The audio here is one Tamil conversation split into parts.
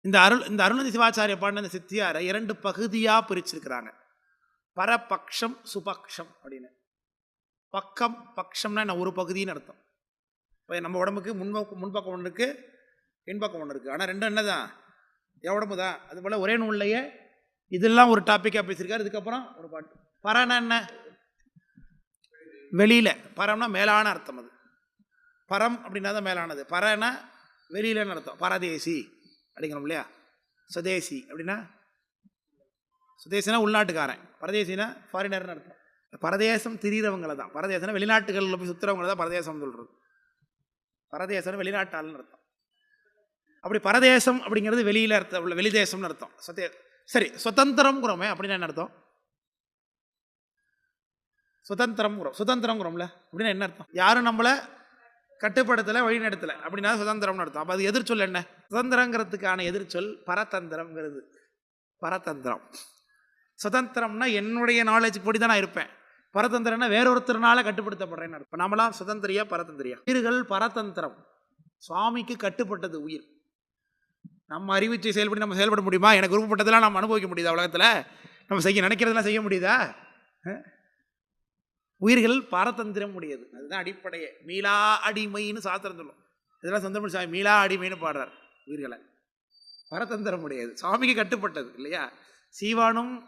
இந்த அருள் இந்த அருணதி சிவாச்சாரிய பாடின இந்த சித்தியாரை இரண்டு பகுதியாக பிரிச்சிருக்கிறாங்க. பரபக்ஷம் சுபக்ஷம் அப்படின்னு. பக்கம் பக்ஷம்னா என்ன? ஒரு பகுதின்னு அர்த்தம். இப்போ நம்ம உடம்புக்கு முன்பக்கம் முன்பக்கம் ஒன்று இருக்குது பின்பக்கம் ஒன்று இருக்குது ஆனால் ரெண்டும் என்னதான்? என் உடம்பு தான். அது போல் ஒரே நூல்லையே இதெல்லாம் ஒரு டாப்பிக்காக பேசியிருக்காரு. இதுக்கப்புறம் ஒரு பாட்டு. பரனா என்ன? வெளியில். பரம்னா மேலான அர்த்தம் அது. பரம் அப்படின்னா தான் மேலானது. பரன்னா வெளியிலன்னு அர்த்தம். பரதேசி. அப்படிங்கிறோம் இல்லையா? சுதேசி அப்படின்னா சுதேசினா உள்நாட்டுக்காரன் பரதேசினா ஃபாரினர்னு அர்த்தம். பரதேசம் திரியிறவங்களை தான். பரதேசம்னா வெளிநாட்டுகளில் போய் சுற்றுறவங்கள தான் பரதேசம் சொல்கிறது பரதேசம் வெளிநாட்டாள்னு அர்த்தம். அப்படி பரதேசம் அப்படிங்கிறது வெளியில் அர்த்தம் வெளி தேசம்னு அர்த்தம். சத்தே சரி சுதந்திரம்ங்கிறோமே அப்படின்னா என்ன அர்த்தம்? சுதந்திரம்ங்கிறோம். சுதந்திரம்ங்கிறோம்ல அப்படின்னா என்ன அர்த்தம்? யாரும் நம்மளை கட்டுப்படுத்தலை வழிநடத்தலை. அப்படின்னா சுதந்திரம்னு அர்த்தம். அப்போ அது எதிர்ச்சொல் என்ன? சுதந்திரங்கிறதுக்கான எதிர்ச்சொல் பரதந்திரம்ங்கிறது. பரதந்திரம். சுதந்திரம்னா என்னுடைய நாலேஜ் படி தான் நான் இருப்பேன். பரதந்திரம்னா வேறொருத்தர்னால கட்டுப்படுத்தப்படுறேன்னு அர்த்தம். இப்போ நம்மளாம் சுதந்திரியா பரதந்திரியா? உயிர்கள் பரதந்திரம். சுவாமிக்கு கட்டுப்பட்டது உயிர். நம்ம அறிவிச்சை செயல்படி நம்ம செயல்பட முடியுமா? எனக்கு விருப்பப்பட்டதெல்லாம் நம்ம அனுபவிக்க முடியுதா உலகத்தில்? நம்ம செய்ய நினைக்கிறதெல்லாம் செய்ய முடியுதா? உயிர்கள் பாரதந்திரம் உடையது. அதுதான் அடிப்படையே. மீளா அடிமைன்னு சாத்திரம் சொல்லும். இதெல்லாம் சொந்தமிழ் சாமி மீளா அடிமைன்னு பாடுறார் உயிர்களை. பரதந்திரம் உடையது. சுவாமிக்கு கட்டுப்பட்டது இல்லையா? சீவானும்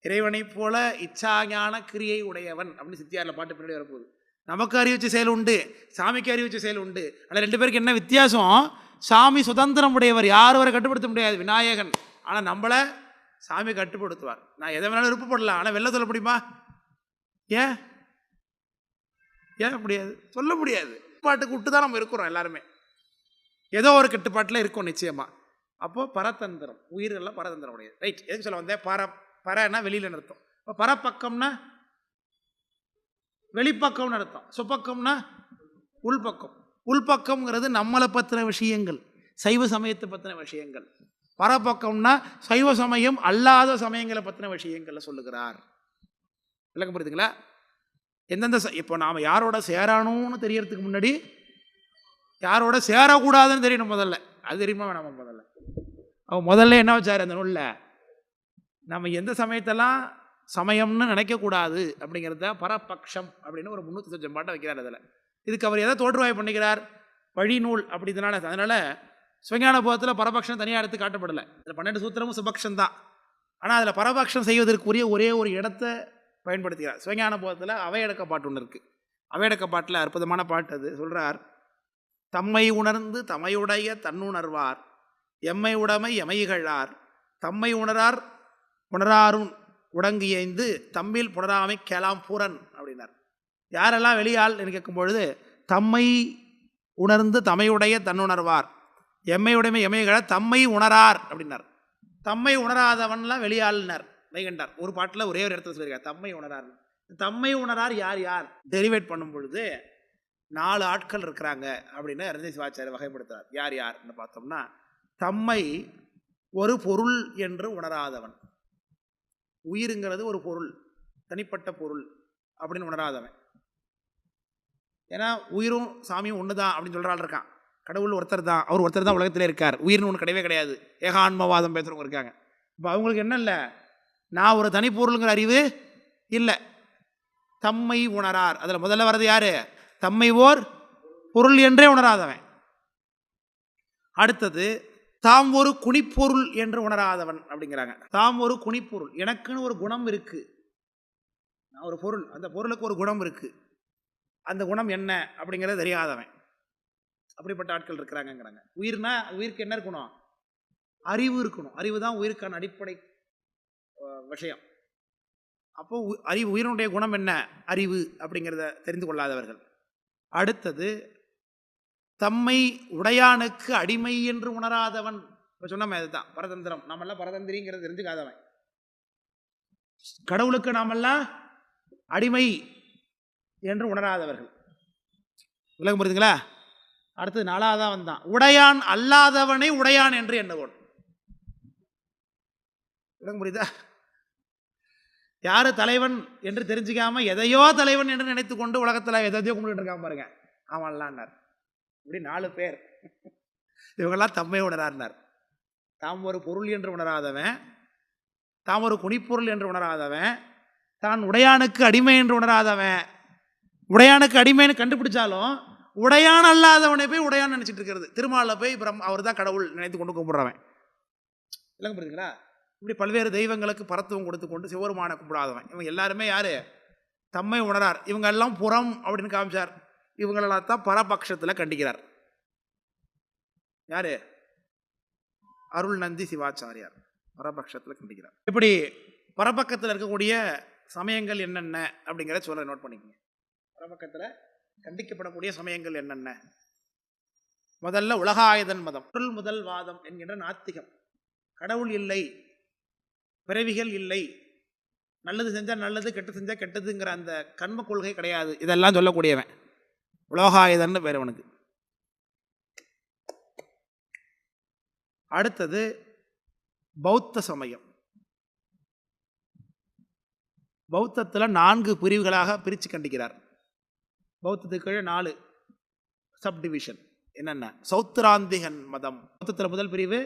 இறைவனைப் போல இச்சாஞான கிரியை உடையவன் அப்படின்னு சித்தியாரில் பாட்டு பின்னாடி வரப்போகுது. நமக்கு அறிவிச்ச செயல் உண்டு. சாமிக்கு அறிவிச்ச செயல் உண்டு. ஆனால் ரெண்டு பேருக்கு என்ன வித்தியாசம்? சாமி சுதந்திரம் உடையவர் யாரும் அவரை கட்டுப்படுத்த முடியாது. விநாயகன். ஆனால் நம்மளை சாமி கட்டுப்படுத்துவார். நான் எதை வேணாலும் விருப்பப்படலாம். ஆனால் வெளில சொல்ல முடியுமா? ஏன்? ஏன் முடியாது? சொல்ல முடியாது. கட்டுப்பாட்டுக்கு விட்டு தான் நம்ம இருக்கிறோம் எல்லாருமே. ஏதோ ஒரு கட்டுப்பாட்டில் இருக்கும் நிச்சயமாக அப்போது பரதந்திரம் உயிர்கள்லாம் பரதந்திரம் உடையது. ரைட் எதுக்கு சொல்ல வந்தேன்? பர பரன்னா வெளியில் அர்த்தம் இப்போ பரப்பக்கம்னா வெளிப்பக்கம்னு அர்த்தம். சுப்பக்கம்னா உள்பக்கம். உள்பக்கம்ங்கிறது நம்மளை பற்றின விஷயங்கள். சைவ சமயத்தை பற்றின விஷயங்கள். பரப்பக்கம்னா சைவ சமயம் அல்லாத சமயங்களை பற்றின விஷயங்களை சொல்லுகிறார். விளக்கம் புரியுதுங்களா? எந்தெந்த ச- இப்போ நாம் யாரோட சேரணும்னு தெரியறதுக்கு முன்னாடி யாரோட சேரக்கூடாதுன்னு தெரியணும் முதல்ல. அது தெரியுமா நம்ம முதல்ல? அவன் முதல்ல என்ன வச்சார் அந்த நூலில்? நம்ம எந்த சமயத்தெல்லாம் சமயம்னு நினைக்கக்கூடாது அப்படிங்கிறத பரபக்ஷம் அப்படின்னு ஒரு முந்நூற்றி சொச்சம் பாட்டை வைக்கிறார் அதில். இதுக்கு அவர் எதை தோற்றுவாய் பண்ணிக்கிறார்? வழிநூல் அப்படி இதனால. அதனால் சிவஞான போகத்தில் பரபக்ஷம் தனியாக எடுத்து காட்டப்படலை. இதில் பன்னெண்டு சூத்திரமும் சுபக்ஷம் தான் ஆனால் அதில் பரபக்ஷம் செய்வதற்குரிய ஒரே ஒரு இடத்த பயன்படுத்துகிறார். சிவஞான போதத்தில் அவையடக்க பாட்டு ஒன்று இருக்குது அவையடக்க பாட்டில் அற்புதமான பாட்டு அது. சொல்கிறார் தம்மை உணர்ந்து தமையுடைய தன்னுணர்வார் எம்மை உடைமை எமைகளார் தம்மை உணரார் உணராரும் உடங்கியைந்து தம்மில் புணராமை கேலாம் பூரன் அப்படின்னார். யாரெல்லாம் வெளியால் என்று கேட்கும் பொழுது தம்மை உணர்ந்து தமையுடைய தன்னுணர்வார் எம்மையுடைமை எமைகளை தம்மை உணரார் அப்படின்னார். தம்மை உணராதவன்லாம் வெளியாளினர். வைகண்டார் ஒரு பாட்டில் ஒரே ஒரு இடத்துல சொல்லியிருக்கார் தம்மை உணரார். தம்மை உணரார் யார் யார்? டெரிவேட் பண்ணும் பொழுது நாலு ஆட்கள் இருக்கிறாங்க. அப்படின்னு ரஜினி சிவாச்சாரியர் வகைப்படுத்துறார். யார் யார்னு பார்த்தோம்னா தம்மை ஒரு பொருள் என்று உணராதவன். உயிருங்கிறது ஒரு பொருள் தனிப்பட்ட பொருள் அப்படின்னு உணராதவன். ஏன்னா உயிரும் சாமியும் ஒன்று தான் அப்படின்னு சொல்கிற ஆள் இருக்கான். கடவுள் ஒருத்தர் தான். அவர் ஒருத்தர் தான் உலகத்திலே இருக்கார். உயிர்னு ஒன்று கிடையவே கிடையாது. ஏகான்மவாதம் பேசுகிறவங்க இருக்காங்க. இப்போ அவங்களுக்கு என்ன இல்லை? நான் ஒரு தனிப்பொருளுங்கிற அறிவு இல்லை. தம்மை உணரார். அதில் முதல்ல வர்றது யாரு? தம்மை ஓர் பொருள் என்றே உணராதவன். அடுத்தது தாம் ஒரு குணிப்பொருள் என்று உணராதவன் அப்படிங்கிறாங்க. தாம் ஒரு குணிப்பொருள். எனக்குன்னு ஒரு குணம் இருக்கு. நான் ஒரு பொருள். அந்த பொருளுக்கு ஒரு குணம் இருக்கு. அந்த குணம் என்ன அப்படிங்கிறது தெரியாதவன். அப்படிப்பட்ட ஆட்கள் இருக்கிறாங்கங்கிறாங்க. உயிர்னா உயிருக்கு என்ன இருக்கணும்? அறிவு இருக்கணும். அறிவு தான் உயிருக்கான அடிப்படை விஷயம். அப்போ உ- அறிவு உயிரினுடைய குணம் என்ன? அறிவு அப்படிங்கிறத தெரிந்து கொள்ளாதவர்கள். அடுத்தது தம்மை உடையானுக்கு அடிமை என்று உணராதவன். இப்போ சொன்னோமே அதுதான் பரதந்திரம். நாமெல்லாம் பரதந்திரிங்கிறது தெரிஞ்சுக்காதவன். கடவுளுக்கு நாமெல்லாம் அடிமை என்று உணராதவர்கள். விளக்கம் புரியுதுங்களா? அடுத்தது நாலாவதான் வந்தான். உடையான் அல்லாதவனை உடையான் என்று எண்ணுவோன் விளக்கம் புரியுதா? யாரு தலைவன் என்று தெரிஞ்சுக்காம எதையோ தலைவன் என்று நினைத்து கொண்டு உலகத்தில் எதையோ கும்பிட்டு இருக்காம பாருங்க. அவன்லான்னார் இப்படி நாலு பேர். இவங்கெல்லாம் தம்மை உணரார்னார் தாம் ஒரு பொருள் என்று உணராதவன். தாம் ஒரு குனிப்பொருள் என்று உணராதவன். தான் உடையானுக்கு அடிமை என்று உணராதவன். உடையானுக்கு அடிமைன்னு கண்டுபிடிச்சாலும் உடையான் அல்லாதவனை போய் உடையான் நினச்சிட்டு இருக்கிறது. திருமாலில் போய் பிரம் அவர் தான் கடவுள் நினைத்து கொண்டு கும்பிட்றவன். இல்லைங்க புரியுதுங்களா? இப்படி பல்வேறு தெய்வங்களுக்கு பரத்துவம் கொடுத்து கொண்டு சிவருமான கும்பிடாதவன். இவங்க எல்லாருமே யார்? தம்மை உணரார். இவங்க எல்லாம் புறம் அப்படின்னு காமிச்சார். இவங்களெல்லாம் தான் பரபக்ஷத்தில் கண்டிக்கிறார். யார்? அருள் நந்தி சிவாச்சாரியார். பரபக்ஷத்தில் கண்டிக்கிறார். இப்படி பரபக்கத்தில் இருக்கக்கூடிய சமயங்கள் என்னென்ன அப்படிங்கிறத சொல்ல நோட் பண்ணிக்கோங்க. பரபக்கத்தில் கண்டிக்கப்படக்கூடிய சமயங்கள் என்னென்ன? முதல்ல உலகாயுதன் மதம். பொருள் முதல் வாதம் என்கின்ற நாத்திகம். கடவுள் இல்லை. பிறவிகள் இல்லை. நல்லது செஞ்சால் நல்லது கெட்டு செஞ்சால் கெட்டதுங்கிற அந்த கர்ம கொள்கை கிடையாது. இதெல்லாம் சொல்லக்கூடியவன். உலோகாயுதன்னு பேர் அவனுக்கு. அடுத்தது பௌத்த சமயம். பௌத்தத்தில் நான்கு பிரிவுகளாக பிரித்து கண்டிக்கிறார். பௌத்தத்துக்கு கீழே நாலு. சப்டிவிஷன். என்னென்ன? சௌத்திராந்திகன் மதம். பௌத்தத்தில் முதல் பிரிவு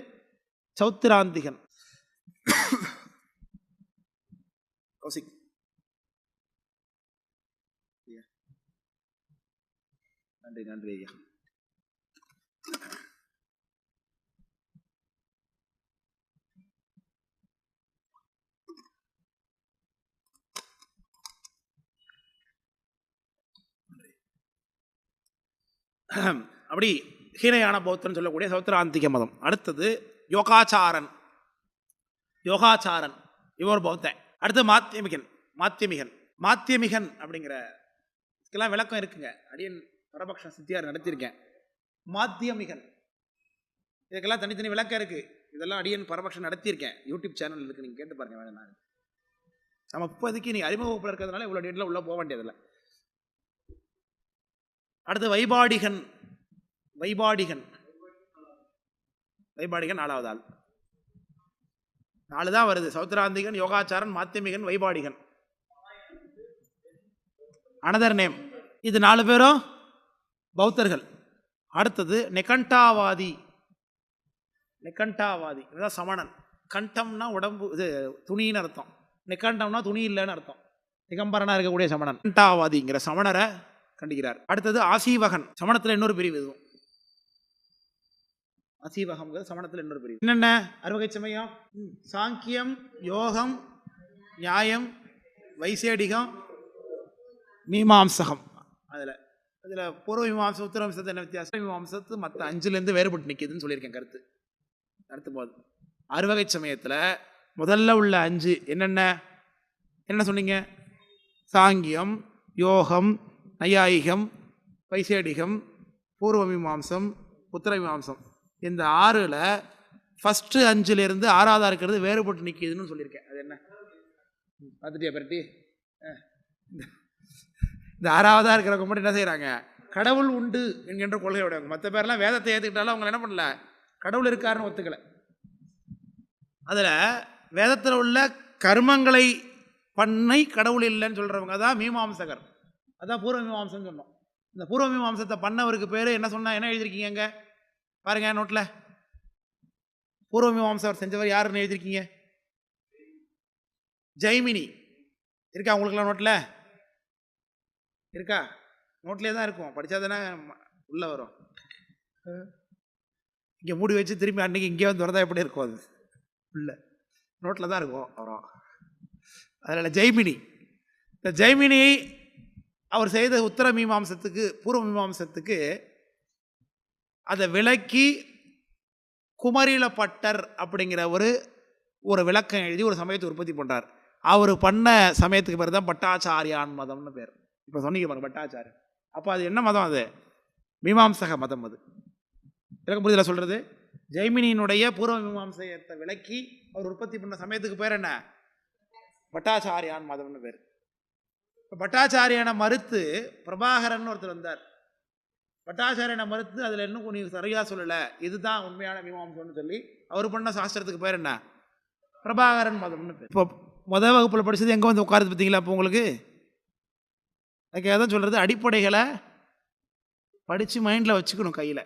சௌத்திராந்திகன். கௌசிக் ஐயா. நன்றி நன்றி ஐயா அப்படி ஹீனயான பௌத்தன் சொல்லக்கூடிய சௌத்திராந்திக மதம். அடுத்தது யோகாச்சாரன். யோகாச்சாரன். இவர் பௌத்தன். அடுத்து மாத்தியமிகன் மாத்தியமிகன் மாத்தியமிகன் அப்படிங்கிற இதுக்கெல்லாம் விளக்கம் இருக்குங்க. அடியன் பரபக்ஷ சித்தியார் நடத்தியிருக்கேன். மாத்தியமிகன். இதுக்கெல்லாம் தனித்தனி விளக்கம் இருக்குது இதெல்லாம் அடியன் பரபக்ஷம் நடத்தியிருக்கேன். யூடியூப் சேனல் இருக்குது நீங்கள் கேட்டு பாருங்க வேணும் நான். நம்ம இப்போதைக்கு நீ அறிமுக வகுப்பில் இருக்கிறதுனால இவ்வளோ டேட்டில் உள்ளே போக வேண்டியதில்லை. அடுத்து வைபாடிகன். வைபாடிகன். வைபாடிகன் நாலாவது ஆள். நாலு தான் வருது. சௌத்ராந்திகன் யோகாச்சாரன் மாத்தியமிகன் வைபாடிகன். அனதர் நேம் இது நாலு பேரும் பௌத்தர்கள். அடுத்தது நெகண்டாவாதி. நெகண்டாவாதி. இதுதான் சமணன். கண்டம்னா உடம்பு இது துணின்னு அர்த்தம். நெகண்டம்னா துணி இல்லைன்னு அர்த்தம். திகம்பரனாக இருக்கக்கூடிய சமணன். கண்டாவாதிங்கிற சமணரை கண்டிக்கிறார். அடுத்தது ஆசீவகன். சமணத்தில் இன்னொரு பிரிவு இதுவும் ஆசீவகம்ங்கிறது சமணத்தில் இன்னொரு பிரிவு. என்னென்ன? அறுவகை சமயம் சாங்கியம் யோகம் நியாயம் வைசேடிகம் மீமாம்சகம். அதில் அதில் பூர்வ மீமாம்சம் உத்தர மீமாம்சத்து என்ன வித்தியாசம்? மீமாம்சத்து மற்ற அஞ்சுலேருந்து வேறுபட்டு நிற்கிதுன்னு சொல்லியிருக்கேன் கருத்து. கருத்து போது அறுவகை சமயத்தில் முதல்ல உள்ள அஞ்சு என்னென்ன? என்ன சொன்னீங்க? சாங்கியம் யோகம் நையாயிகம் வைசேடிகம் பூர்வ மீமாம்சம் உத்தர மீமாம்சம். இந்த ஆறில் ஃபஸ்ட்டு அஞ்சுலேருந்து ஆறாவதாக இருக்கிறது வேறுபட்டு நிற்கிதுன்னு சொல்லியிருக்கேன். அது என்ன? பார்த்துட்டியா பரட்டி? இந்த- இந்த ஆறாவதாக இருக்கிறவங்க மட்டும் என்ன செய்கிறாங்க கடவுள் உண்டு என்கின்ற கொள்கையோடவங்க மற்ற பேர்லாம் வேதத்தை ஏற்றுக்கிட்டாலும் அவங்க என்ன பண்ணல? கடவுள் இருக்காருன்னு ஒத்துக்கலை. அதில் வேதத்தில் உள்ள கர்மங்களை பண்ணை கடவுள் இல்லைன்னு சொல்கிறவங்க தான் மீமாம்சகர். அதான் பூர்வ மீமாம்சம்னு சொன்னோம். இந்த பூர்வ மீமாம்சத்தை பண்ணவருக்கு பேர் என்ன சொன்னால் என்ன எழுதியிருக்கீங்க பாருங்கள் பாருங்க நோட்டில் பூர்வமீமாம்சவர் செஞ்சவர் யாருன்னு எழுதியிருக்கீங்க? ஜெய்மினி. இருக்கா உங்களுக்குலாம் நோட்டில் இருக்கா? நோட்லேயே தான் இருக்கும். படித்தா தானே உள்ளே வரும். இங்கே மூடி வச்சு திரும்பி அன்றைக்கி இங்கே வந்து வரதா எப்படி இருக்கும் அது? உள்ள. நோட்டில் தான் இருக்கும் அப்புறம் அதனால் ஜெய்மினி. இந்த ஜெய்மினி அவர் செய்த உத்தர மீமாம்சத்துக்கு பூர்வ மீமாம்சத்துக்கு அதை விளக்கி குமரில பட்டர் அப்படிங்கிற ஒரு ஒரு விளக்கம் எழுதி ஒரு சமயத்தை உற்பத்தி பண்ணுறார் அவர் பண்ண சமயத்துக்கு பேர் தான் பட்டாச்சாரியான் மதம்னு பேர். இப்போ சொன்னீங்க பாருங்க பட்டாச்சாரியன். அப்போ அது என்ன மதம் அது? மீமாம்சக மதம் அது. எனக்கு புரிதல சொல்கிறது ஜெய்மினியினுடைய பூர்வ மீமாம்சையத்தை விளக்கி அவர் உற்பத்தி பண்ண சமயத்துக்கு பேர் என்ன? பட்டாச்சாரியான் மதம்னு பேர். இப்போ பட்டாச்சாரியனை மறுத்து பிரபாகரன் ஒருத்தர் வந்தார். பட்டாச்சாரியனை மறுத்து அதில் இன்னும் நீ சரியாக சொல்லலை. இதுதான் உண்மையான மீமாம்சம்னு சொல்லி அவர் பண்ண சாஸ்திரத்துக்கு பேர் என்ன? பிரபாகரன் மதம்னு பேர். இப்போ முதல் வகுப்பில் படித்தது எங்கே வந்து உட்காருது பார்த்தீங்களா இப்போ உங்களுக்கு? அதுக்காக தான் சொல்கிறது அடிப்படைகளை படித்து மைண்டில் வச்சுக்கணும் கையில்.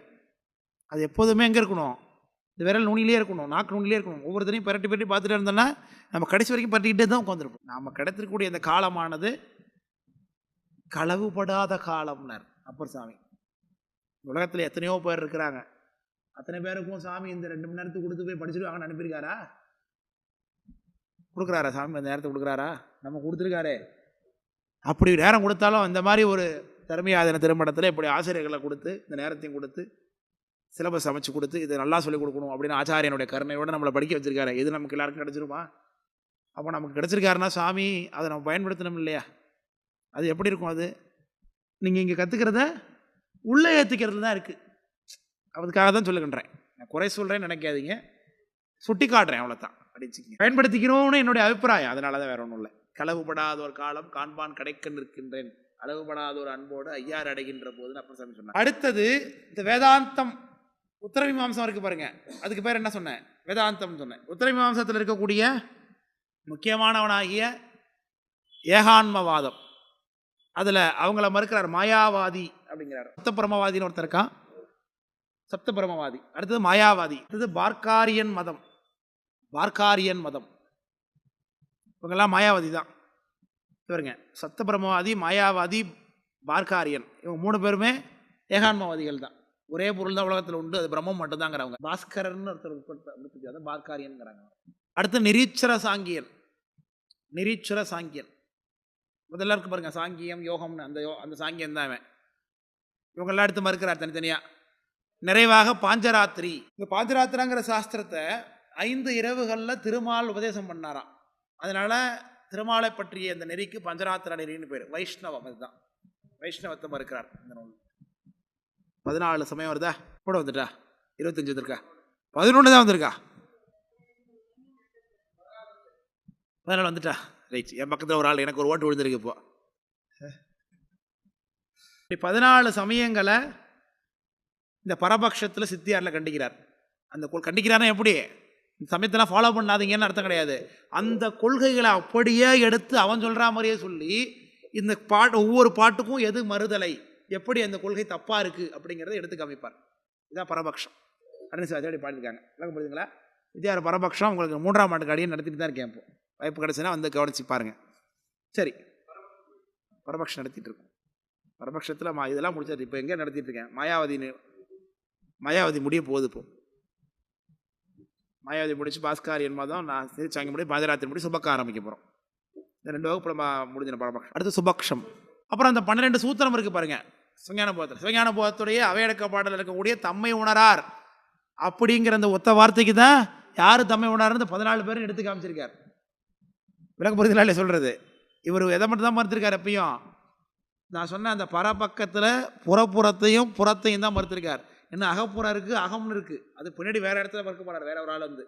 அது எப்போதுமே எங்கே இருக்கணும்? இந்த விரல் நுனிலே இருக்கணும் நாக்கு நுனிலே இருக்கணும். ஒவ்வொருத்தரையும் பரட்டி பரட்டி பார்த்துட்டு இருந்தோன்னா நம்ம கடைசி வரைக்கும் பரட்டிக்கிட்டே தான் உட்காந்துருப்போம் நம்ம கிடைத்திருக்கக்கூடிய இந்த காலமானது களவுபடாத காலம்னர் அப்பர் சாமி. உலகத்தில் எத்தனையோ பேர் இருக்கிறாங்க. அத்தனை பேருக்கும் சாமி இந்த ரெண்டு மணி நேரத்துக்கு கொடுத்து போய் படிச்சுடுவாங்கன்னு அனுப்பியிருக்காரா கொடுக்குறாரா சாமி? அந்த நேரத்தை கொடுக்குறாரா? நம்ம கொடுத்துருக்காரே. அப்படி நேரம் கொடுத்தாலும் அந்த மாதிரி ஒரு திறமையாதன திருமணத்தில் இப்படி ஆசிரியர்களை கொடுத்து இந்த நேரத்தையும் கொடுத்து சிலபஸ் அமைச்சு கொடுத்து இதை நல்லா சொல்லிக் கொடுக்கணும் அப்படின்னு ஆச்சாரியனுடைய கருணையோடு நம்மளை படிக்க வச்சுருக்காரு. இது நமக்கு எல்லாருக்கும் கிடச்சிருமா? அப்போ நமக்கு கிடச்சிருக்காருன்னா சாமி அதை நம்ம பயன்படுத்தணும் இல்லையா? அது எப்படி இருக்கும் அது? நீங்கள் இங்கே கற்றுக்கிறத உள்ளே ஏற்றிக்கிறது தான் இருக்குது அதுக்காக தான் சொல்லுகின்றேன். நான் குறை சொல்கிறேன்னு நினைக்காதீங்க. சுட்டி காட்டுறேன் அவ்வளோதான் அடிச்சுக்கிங்க பயன்படுத்திக்கணும்னு என்னுடைய அபிப்பிராயம். அதனால தான் வேற ஒன்றும் இல்லை. களவுபடாத ஒரு காலம் காண்பான் கிடைக்க நிற்கின்றேன். அளவுபடாத ஒரு அன்போடு ஐயாறு அடைகின்ற போது அப்புறம் சாமி சொன்னேன் அடுத்தது இந்த வேதாந்தம். உத்தரமீமாம்சம் இருக்கு பாருங்க. அதுக்கு பேர் என்ன சொன்னேன்? வேதாந்தம் சொன்னேன். உத்தரமீமாம்சத்தில் இருக்கக்கூடிய முக்கியமானவனாகிய ஏகான்மவாதம். அதில் அவங்கள மறுக்கிறார் மாயாவாதி அப்படிங்கிறார். சப்தபிரமவாதின்னு ஒருத்தர் இருக்கான் சப்தபிரமவாதி. அடுத்தது மாயாவாதி. அடுத்தது பார்க்காரியன் மதம். பார்க்காரியன் மதம். இவங்கெல்லாம் மாயாவாதி தான். இவருங்க சப்தபிரமவாதி மாயாவாதி பார்க்காரியன். இவங்க மூணு பேருமே ஏகான்மவாதிகள் தான். ஒரே பொருள் தான் உலகத்தில் உண்டு. அது பிரம்மம் மட்டும்தாங்கிறவங்க. பாஸ்கரன் ஒருத்தர் உட்படுத்த அதை பார்க்காரியன்ங்கிறாங்க அடுத்து நிரீச்சர சாங்கியன் நிரீச்சர சாங்கியன் முதல்ல இருக்கு பாருங்க. சாங்கியம் யோகம்னு அந்த யோ அந்த சாங்கியம் தான் அவன். இவங்கெல்லாம் எடுத்து மறுக்கிறார் தனித்தனியாக நிறைவாக பாஞ்சராத்திரி. இந்த பாஞ்சராத்திராங்கிற சாஸ்திரத்தை ஐந்து இரவுகளில் திருமால் உபதேசம் பண்ணாராம். அதனால் திருமாலை பற்றிய இந்த நெறிக்கு பஞ்சராத்திர நெறின்னு பேர். வைஷ்ணவம் அதுதான். வைஷ்ணவத்தை மறுக்கிறார் இந்த நூல். பதினாலு சமயம் வருதா? கூட வந்துட்டா? இருபத்தஞ்சு வந்திருக்கா? பதினொன்று தான் வந்திருக்கா? பதினாலு வந்துட்டா? ரைட். என் பக்கத்தில் ஒரு ஆள் எனக்கு ஒரு ஓட்டு விழுந்திருக்கு இப்போ. இப்படி பதினாலு சமயங்களை இந்த பரபக்ஷத்தில் சித்தியாரில் கண்டிக்கிறார். அந்த கொள் கண்டிக்கிறாருன்னா எப்படி? இந்த சமயத்தெல்லாம் ஃபாலோ பண்ணாதீங்கன்னு அர்த்தம் கிடையாது. அந்த கொள்கைகளை அப்படியே எடுத்து அவன் சொல்கிற மாதிரியே சொல்லி இந்த பாட்டு ஒவ்வொரு பாட்டுக்கும் எது மறுதலை? எப்படி அந்த கொள்கை தப்பாக இருக்குது அப்படிங்கிறத எடுத்து காமிப்பார். இதான் பரபக்ஷம். அருண் சாச்சாரி பாடியிருக்காங்க. விளக்கம் புரியுதுங்களா? வித்யார பரபக்ஷம் உங்களுக்கு மூன்றாம் ஆண்டு அடியே நடத்திட்டு தான் இருக்கேன் இப்போ. வாய்ப்பு கிடச்சுன்னா வந்து கவனிச்சு பாருங்கள் சரி. பரபக்ஷம் நடத்திட்டு இருக்கோம். பரபக்ஷத்தில் மா இதெல்லாம் முடிச்சாச்சு. இப்போ எங்கே நடத்திட்டு இருக்கேன்? மாயாவதினு மாயாவதி முடிய போகுது இப்போ. மாயாவதி முடிச்சு என்பது தான் நான் திருச்சாங்க முடி பாதராத்திரி முடி சுபக்க ஆரம்பிக்க போகிறோம் இந்த ரெண்டு வகுப்புல முடிஞ்சின பரபக்ஷம். அடுத்து சுபக்ஷம். அப்புறம் அந்த பன்னிரெண்டு சூத்திரம் இருக்குது பாருங்கள் சிவஞான போகத்தில் சிவஞான போகத்துடைய அவையடக்க பாடலில் இருக்கக்கூடிய தம்மை உணரார் அப்படிங்கிற அந்த ஒத்த வார்த்தைக்கு தான் யார் தம்மை உணர்ந்து பதினாலு பேரும் எடுத்து காமிச்சிருக்கார். விளக்க இல்லை சொல்கிறது இவர் எதை மட்டும் தான் மறுத்திருக்கார் எப்பயும் நான் சொன்ன அந்த பரபக்கத்தில் புறப்புறத்தையும் புறத்தையும் தான் மறுத்திருக்கார். இன்னும் அகப்புறம் இருக்குது அகம்னு இருக்குது அது பின்னாடி வேறு இடத்துல மறுக்க போகிறார் வேற ஒரு ஆள் வந்து.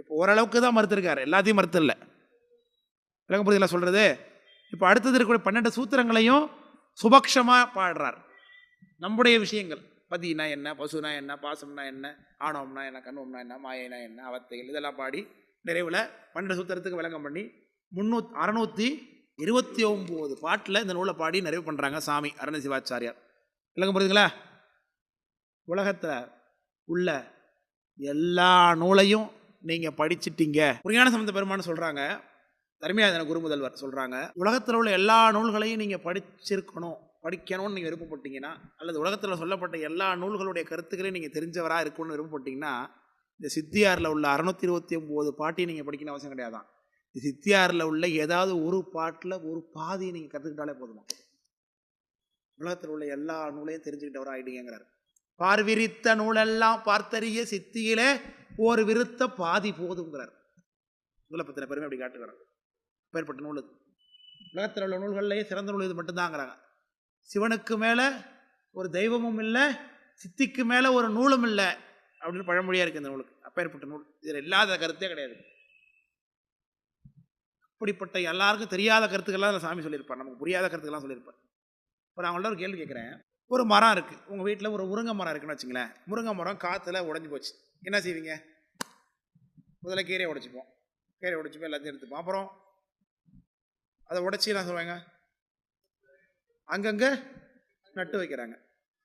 இப்போ ஓரளவுக்கு தான் மறுத்திருக்கார். எல்லாத்தையும் மறுத்தில்ல. விளக்க புரிதலா சொல்கிறது இப்போ அடுத்தது இருக்கக்கூடிய பன்னெண்டு சூத்திரங்களையும் சுபக்ஷமாக பாடுறார். நம்முடைய விஷயங்கள். பதினா என்ன பசுனா என்ன பாசம்னா என்ன ஆணவம்னா என்ன கண்வம்னா என்ன மாயனா என்ன அவத்தைகள் இதெல்லாம் பாடி நிறைவில் பன்னெண்டு சூத்திரத்துக்கு விளக்கம் பண்ணி முந்நூத் அறநூற்றி இருபத்தி ஒம்பது பாட்டில் இந்த நூலை பாடி நிறைவு பண்ணுறாங்க சாமி அருண சிவாச்சாரியார். விளக்கம் புரியுதுங்களா? உலகத்தில் உள்ள எல்லா நூலையும் நீங்கள் படிச்சிட்டீங்க. புரியான சம்பந்த பெருமான்னு சொல்கிறாங்க தர்மியாதன குருமுதல்வர் சொல்கிறாங்க உலகத்தில் உள்ள எல்லா நூல்களையும் நீங்கள் படிச்சிருக்கணும் படிக்கணும்னு நீங்கள் விருப்பப்பட்டீங்கன்னா அல்லது உலகத்தில் சொல்லப்பட்ட எல்லா நூல்களுடைய கருத்துக்களையும் நீங்கள் தெரிஞ்சவராக இருக்கணும்னு விருப்பப்பட்டீங்கன்னா இந்த சித்தியாரில் உள்ள அறநூற்றி இருபத்தி ஒம்பது பாட்டியை நீங்கள் படிக்கணும் அவசியம் கிடையாதான். சித்தியாரில் உள்ள ஏதாவது ஒரு பாட்டில் ஒரு பாதியை நீங்கள் கற்றுக்கிட்டாலே போதுமா? உலகத்தில் உள்ள எல்லா நூலையும் தெரிஞ்சுக்கிட்டவர் ஆகிடுங்கிறார் பார்விரித்த நூலெல்லாம் பார்த்தறிய சித்தியிலே ஒரு விருத்த பாதி போதுங்கிறார். நூலை பற்றின பெருமை அப்படி காட்டுகிறார். அப்பேற்பட்ட நூல் இது உலகத்தில் உள்ள நூல்கள்லேயே சிறந்த நூல் இது மட்டும்தாங்கிறாங்க. சிவனுக்கு மேலே ஒரு தெய்வமும் இல்லை சித்திக்கு மேலே ஒரு நூலும் இல்லை அப்படின்னு பழமொழியாக இருக்குது இந்த நூலுக்கு. அப்பேற்பட்ட நூல். இதில் இல்லாத கருத்தே கிடையாது. இப்படிப்பட்ட எல்லாருக்கும் தெரியாத கருத்துக்கள்லாம் அதில் சாமி சொல்லியிருப்பார். நமக்கு புரியாத கருத்துக்கெல்லாம் சொல்லியிருப்பார். இப்போ நான் உங்கள்ட்ட ஒரு கேள்வி கேட்குறேன். ஒரு மரம் இருக்குது உங்கள் வீட்டில் ஒரு முருங்கை மரம் இருக்குன்னு வச்சுங்களேன். முருங்கை மரம் காற்றுல உடஞ்சி போச்சு. என்ன செய்வீங்க? முதல்ல கீரையை உடைச்சிப்போம். கீரையை உடைச்சிப்போம் எல்லாத்தையும் எடுத்துப்போம். அப்புறம் அதை உடைச்சி என்ன சொல்லுவாங்க? அங்கங்கே நட்டு வைக்கிறாங்க.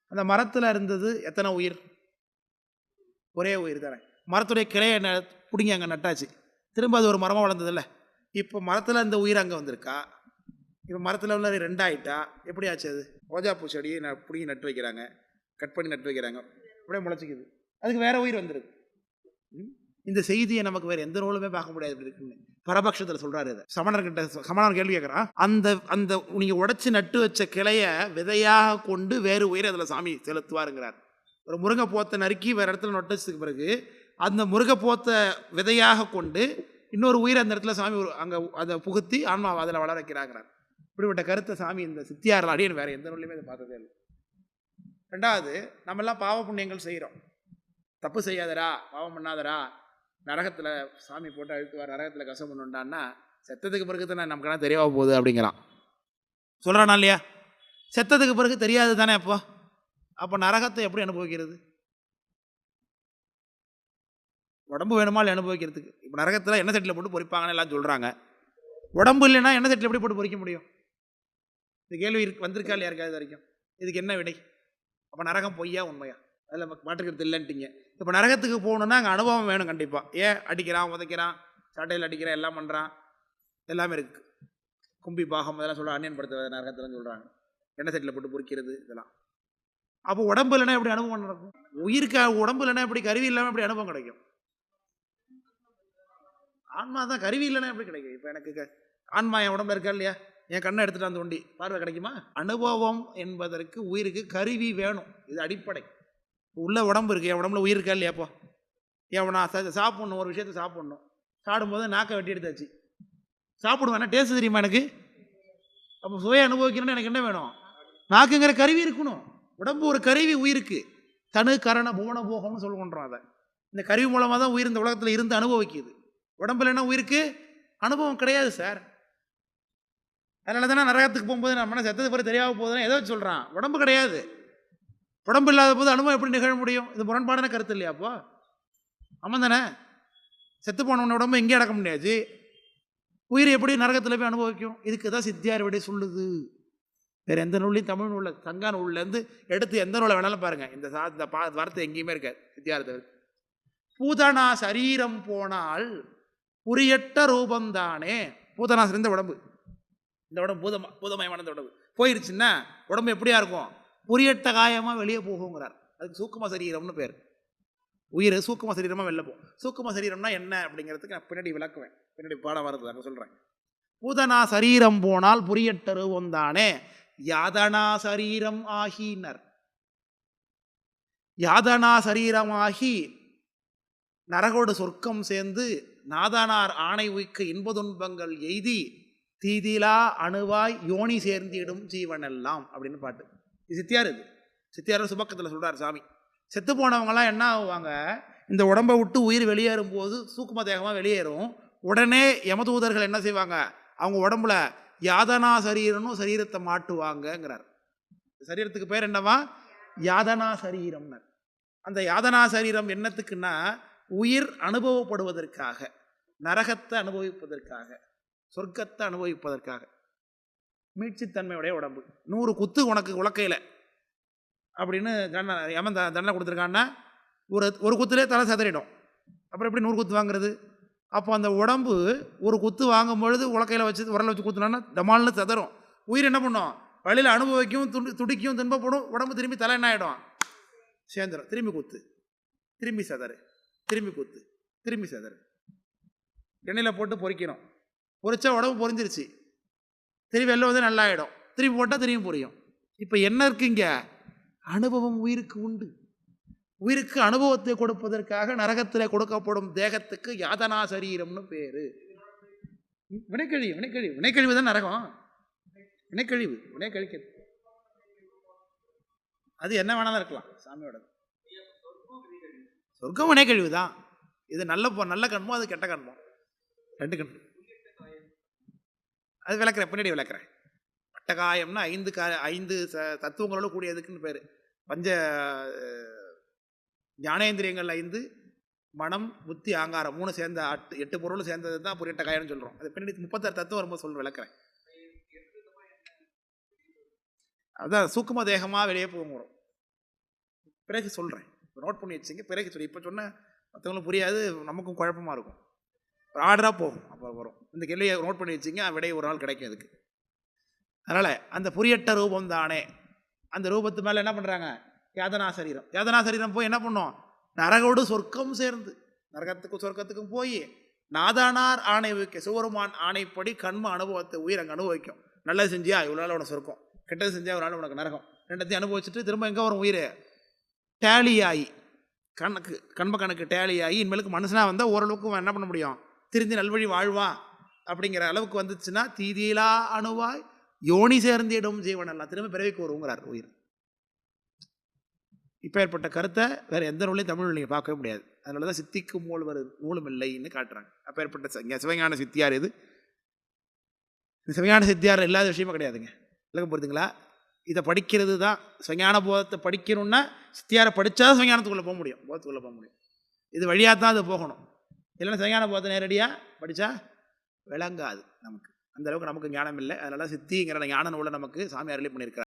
அந்த மரத்தில் இருந்தது எத்தனை உயிர்? ஒரே உயிர் தானே. மரத்துடைய கிளையை ந பிடிங்கி அங்கே நட்டாச்சு. திரும்ப அது ஒரு மரமாக வளர்ந்ததில்லை? இப்போ மரத்தில் இந்த உயிர் அங்கே வந்திருக்கா? இப்போ மரத்தில் உள்ள ரெண்டாயிட்டா? எப்படி ஆச்சு அது ரோஜாப்பூ செடியை நான் பிடிங்கி நட்டு வைக்கிறாங்க. கட் பண்ணி நட்டு வைக்கிறாங்க. அப்படியே முளைச்சிக்குது. அதுக்கு வேற உயிர் வந்துருக்கு. இந்த செய்தியை நமக்கு வேற எந்த நூலுமே பார்க்க முடியாது இப்படி இருக்குன்னு. பரபக்ஷத்தில் சொல்றாரு இதை. சமணர்கிட்ட சமணர் கேள்வி கேட்குறான் அந்த அந்த நீங்க உடைச்சு நட்டு வச்ச கிளைய விதையாக கொண்டு வேறு உயிரை அதில் சாமி செலுத்துவாருங்கிறார். ஒரு முருங்கைப்போத்தை நறுக்கி வேறு இடத்துல நட்டு வச்சதுக்கு பிறகு அந்த முருங்கைப்போத்தை விதையாக கொண்டு இன்னொரு உயிரை அந்த இடத்துல சாமி ஒரு அங்கே அதை புகுத்தி ஆன்மாவை அதில் வளர வைக்கிறாங்கிறார் இப்படிப்பட்ட கருத்தை சாமி இந்த சித்தியாரில் அடியன் வேறு எந்த நூல்லையுமே இதை பார்த்ததே இல்லை. ரெண்டாவது நம்மெல்லாம் பாவ புண்ணியங்கள் செய்கிறோம். தப்பு செய்யாதடா பாவம் பண்ணாதடா நரகத்தில் சாமி போட்டு அழுத்துவார் நரகத்தில் கசம் பண்ணுண்டான்னா செத்ததுக்கு பிறகு தானே நமக்கு தெரியவா போகுது அப்படிங்கிறான். சொல்கிறானா இல்லையா? செத்ததுக்கு பிறகு தெரியாது தானே அப்போ? அப்போ நரகத்தை எப்படி அனுபவிக்கிறது? உடம்பு வேணுமா இல்லை அனுபவிக்கிறதுக்கு? இப்போ நரகத்தில் எண்ணெய் சட்டியில் போட்டு பொறிப்பாங்கன்னு எல்லாம் சொல்கிறாங்க உடம்பு இல்லைன்னா எண்ணெய் சட்டியில் எப்படி போட்டு பொறிக்க முடியும்? இந்த கேள்வி இருக்கு வந்திருக்கா இல்லையா இருக்காது வரைக்கும்? இதுக்கு என்ன விடை? அப்போ நரகம் பொய்யா உண்மையா? அதில் மாட்டுக்கிறது இல்லைன்ட்டீங்க. இப்போ நரகத்துக்கு போகணுன்னா அங்கே அனுபவம் வேணும் கண்டிப்பாக ஏன் அடிக்கிறான் உதைக்கிறான் சாட்டையில் அடிக்கிறான் எல்லாம் பண்ணுறான் எல்லாமே இருக்குது கும்பி பாகம் இதெல்லாம் சொல்ல அன்னியன் படுத்துறது நரகத்தில் சொல்கிறாங்க எண்ணெய் சட்டியில் போட்டு பொறிக்கிறது இதெல்லாம். அப்போ உடம்பு இல்லைன்னா எப்படி அனுபவம் நடக்கும்? உயிருக்கு உடம்பு இல்லைன்னா எப்படி கருவி இல்லாமல் எப்படி அனுபவம் கிடைக்கும்? ஆன்மா தான் கருவி இல்லைன்னா எப்படி கிடைக்கும்? இப்போ எனக்கு ஆன்மா என் உடம்புல இருக்கா இல்லையா? என் கண்ணை எடுத்துகிட்டு அந்த ஒண்டி. பார்வை கிடைக்குமா? அனுபவம் என்பதற்கு உயிருக்கு கருவி வேணும். இது அடிப்படை. உள்ள உடம்பு இருக்குது என் உடம்புல உயிர் இருக்கா இல்லையாப்போ என் நான் சாப்பிட்ணும். ஒரு விஷயத்தை சாப்பிட்ணும். சாப்பிடும்போது நாக்கை வெட்டி எடுத்தாச்சு. சாப்பிடுவேன் டேஸ்ட் தெரியுமா எனக்கு? அப்போ சுவையை அனுபவிக்கணும்னு எனக்கு என்ன வேணும்? நாக்குங்கிற கருவி இருக்கணும். உடம்பு ஒரு கருவி உயிருக்கு. தனு கரண புவன போகம்னு சொல்லுகின்றோம் அதை. இந்த கருவி மூலமாக தான் உயிர் இந்த உலகத்தில் இருந்து அனுபவிக்குது. உடம்புல என்ன உயிருக்கு? அனுபவம் கிடையாது சார் அதனால தானே நரகத்துக்கு போகும்போது நம்ம செத்தது பிறகு தெரியாம போகுதுன்னு ஏதோ சொல்கிறான் உடம்பு கிடையாது. உடம்பு இல்லாத போது அனுபவம் எப்படி நிகழ முடியும்? இது முரண்பாடான கருத்து இல்லையா அப்போ? ஆமாம் தானே. செத்து போனவன உடம்பு எங்கேயும் அடக்க முடியாது உயிர் எப்படி நரகத்தில் போய் அனுபவிக்கும்? இதுக்கு தான் சித்தியார் விடை சொல்லுது. வேறு எந்த நூல்லையும் தமிழ் நூலில் தங்கா நூல்லேருந்து எடுத்து எந்த நூலை வேணாலும் பாருங்கள் இந்த சா இந்த பா வார்த்தை எங்கேயுமே இருக்காது. சித்தியாரத்தை பூதனா சரீரம் போனால் உரியட்ட ரூபந்தானே பூதனா சிறந்த உடம்பு. இந்த உடம்பு பூதமா பூதமயமான இந்த உடம்பு. போயிருச்சுன்னா உடம்பு எப்படியா இருக்கும்? புரியட்ட காயமாக வெளியே போகுங்கிறார். அதுக்கு சூக்கும சரீரம்னு பேர். உயிர் சூக்கும சரீரமாக வெளில போகும் சூக்கும சரீரம்னா என்ன அப்படிங்கிறதுக்கு நான் பின்னாடி விளக்குவேன். பின்னாடி பாடம் வருது அங்கே சொல்கிறேன் பூதனா சரீரம் போனால் புரியட்ட ரூபம் தானே யாதனா சரீரம் ஆகினர். யாதனா சரீரமாகி நரகோடு சொர்க்கம் சேர்ந்து நாதனார் ஆணை உய்க்கு இன்பதுன்பங்கள் எய்தி தீதிலா அணுவாய் யோனி சேர்ந்திடும் ஜீவனெல்லாம் அப்படின்னு பாட்டு. இது சித்தியார் இது. சித்தியார் சுபக்கத்தில் சொல்கிறார் சாமி. செத்து போனவங்கலாம் என்ன ஆகுவாங்க? இந்த உடம்பை விட்டு உயிர் வெளியேறும் போது சூக்கும தேகமாக வெளியேறும். உடனே யமதூதர்கள் என்ன செய்வாங்க? அவங்க உடம்புல யாதனா சரீரனும் சரீரத்தை மாட்டுவாங்கங்கிறார். சரீரத்துக்கு பேர் என்னவா? யாதனா சரீரம்னர். அந்த யாதனா சரீரம் என்னத்துக்குன்னா உயிர் அனுபவப்படுவதற்காக. நரகத்தை அனுபவிப்பதற்காக சொர்க்கத்தை அனுபவிப்பதற்காக. மீட்சித்தன்மையுடைய உடம்பு. நூறு குத்து உனக்கு உலக்கையில். அப்படின்னு தண்டனை யமன் த- தண்டனை கொடுத்துருக்கான்னா ஒரு ஒரு குத்துலே தலை சதறிடும். அப்புறம் எப்படி நூறு குத்து வாங்குறது? அப்போ அந்த உடம்பு ஒரு குத்து வாங்கும் பொழுது உலக்கையில் வச்சு உரலை வச்சு குத்துனான்னா டமால்னு சதறும். உயிர் என்ன பண்ணும்? வழியில் அனுபவிக்கும் துண்டு துடிக்கும் துன்பப்படும் உடம்பு திரும்பி தலை என்ன ஆகிடும் சேர்ந்துடும் திரும்பி குத்து. திரும்பி சதறு. திரும்பி குத்து. திரும்பி சதறு. எண்ணெயில் போட்டு பொறிக்கணும். பொறிச்சா உடம்பு பொறிஞ்சிருச்சு. திரும்பி வெளில வந்து நல்லாயிடும். திரும்பி போட்டால் திரும்பி பொரியும். இப்போ என்ன இருக்குங்க? அனுபவம் உயிருக்கு உண்டு. உயிருக்கு அனுபவத்தை கொடுப்பதற்காக நரகத்தில் கொடுக்கப்படும் தேகத்துக்கு யாதனா சரீரம்னு பேர். வினைக்கழிவு வினைக்கழிவு. வினைக்கழிவு தான் நரகம். வினைக்கழிவு வினை கழிக்கிறது அது என்ன வேணாலும் இருக்கலாம். சாமியோட சொர்க்கம் வினைக்கழிவு தான். இது நல்ல நல்ல கண்மோ அது கெட்ட கண்மோ. ரெண்டு கண். அது விளக்குறேன் பின்னாடி விளக்குறேன். பட்டகாயம்னா ஐந்து கா ஐந்து ச தத்துவங்களோட கூடியதுக்குன்னு பேர். பஞ்ச ஞானேந்திரியங்கள் ஐந்து மனம் புத்தி ஆங்காரம் மூணு சேர்ந்த அட்டு எட்டு பொருள் சேர்ந்தது தான் புரியட்ட காயம்னு சொல்கிறோம் அது பின்னாடி முப்பத்தாறு தத்துவம் வரும்போது சொல்ல விளக்குறேன். அதான் சூக்கும தேகமாக வெளியே போகிறோம் பிறகு சொல்கிறேன் நோட் பண்ணி வச்சுங்க. பிறகு சொல்லி. இப்போ சொன்ன மற்றவங்களுக்கு புரியாது நமக்கும் குழப்பமாக இருக்கும். ஒரு ஆர்டராக போகும். அப்போ வரும். இந்த கேள்வியை நோட் பண்ணி வச்சிங்க விடை ஒரு நாள் கிடைக்கும் இதுக்கு. அதனால் அந்த புரியட்ட ரூபம் தானே. அந்த ரூபத்து மேலே என்ன பண்ணுறாங்க யாதனா சரீரம். யாதனா சரீரம் போய் என்ன பண்ணோம்? நரகோடு சொர்க்கம் சேர்ந்து நரகத்துக்கும் சொர்க்கத்துக்கும் போய் நாதானார் ஆணை வைக்க சிவருமான் ஆணைப்படி கண்ம அனுபவத்தை உயிர் அங்கே அனுபவிக்கும். நல்லது செஞ்சியா? இவ்வளோ நாள் உனக்கு சொர்க்கம். கெட்டது செஞ்சால் ஒரு நாள் உனக்கு நரகம். ரெண்டத்தையும் அனுபவிச்சுட்டு திரும்ப எங்கே வரும் உயிர்? டேலியாகி ஆகி கணக்கு கண்ம கணக்கு டேலி ஆகி இனிமேலுக்கு மனுஷனாக வந்தால் ஓரளவுக்கு என்ன பண்ண முடியும்? திருந்தி நல்வழி வாழ்வான் அப்படிங்கிற அளவுக்கு வந்துச்சுன்னா தீதியிலா அணுவாய் யோனி சேர்ந்திடும் ஜீவன் எல்லாம் திரும்ப பிறவிக்கு வருங்கிறார் உயிர். இப்போ ஏற்பட்ட கருத்தை வேறு எந்த நூலையும் தமிழ் நீங்கள் பார்க்கவே முடியாது. அதனால தான் சித்திக்கு மூல் வரு நூலும் இல்லைன்னு காட்டுறாங்க. அப்போ ஏற்பட்ட சிவஞான சித்தியார் இது இந்த சிவஞான சித்தியார் இல்லாத விஷயமா கிடையாதுங்க. விளக்கம் புரியுதுங்களா இதை படிக்கிறது தான். சிவஞான போதத்தை படிக்கணும்னா சித்தியாரை படித்தா சிவஞானத்துக்குள்ளே போக முடியும். போதத்துக்குள்ளே போக முடியும். இது வழியாக தான் அது போகணும். இல்லைன்னா சிவஞான போதத்தை நேரடியாக படித்தா விளங்காது நமக்கு. அந்தளவுக்கு நமக்கு ஞானம் இல்லை அதனால் சித்திங்கிற ஞான நூலை நமக்கு சாமி அருளி பண்ணியிருக்கார்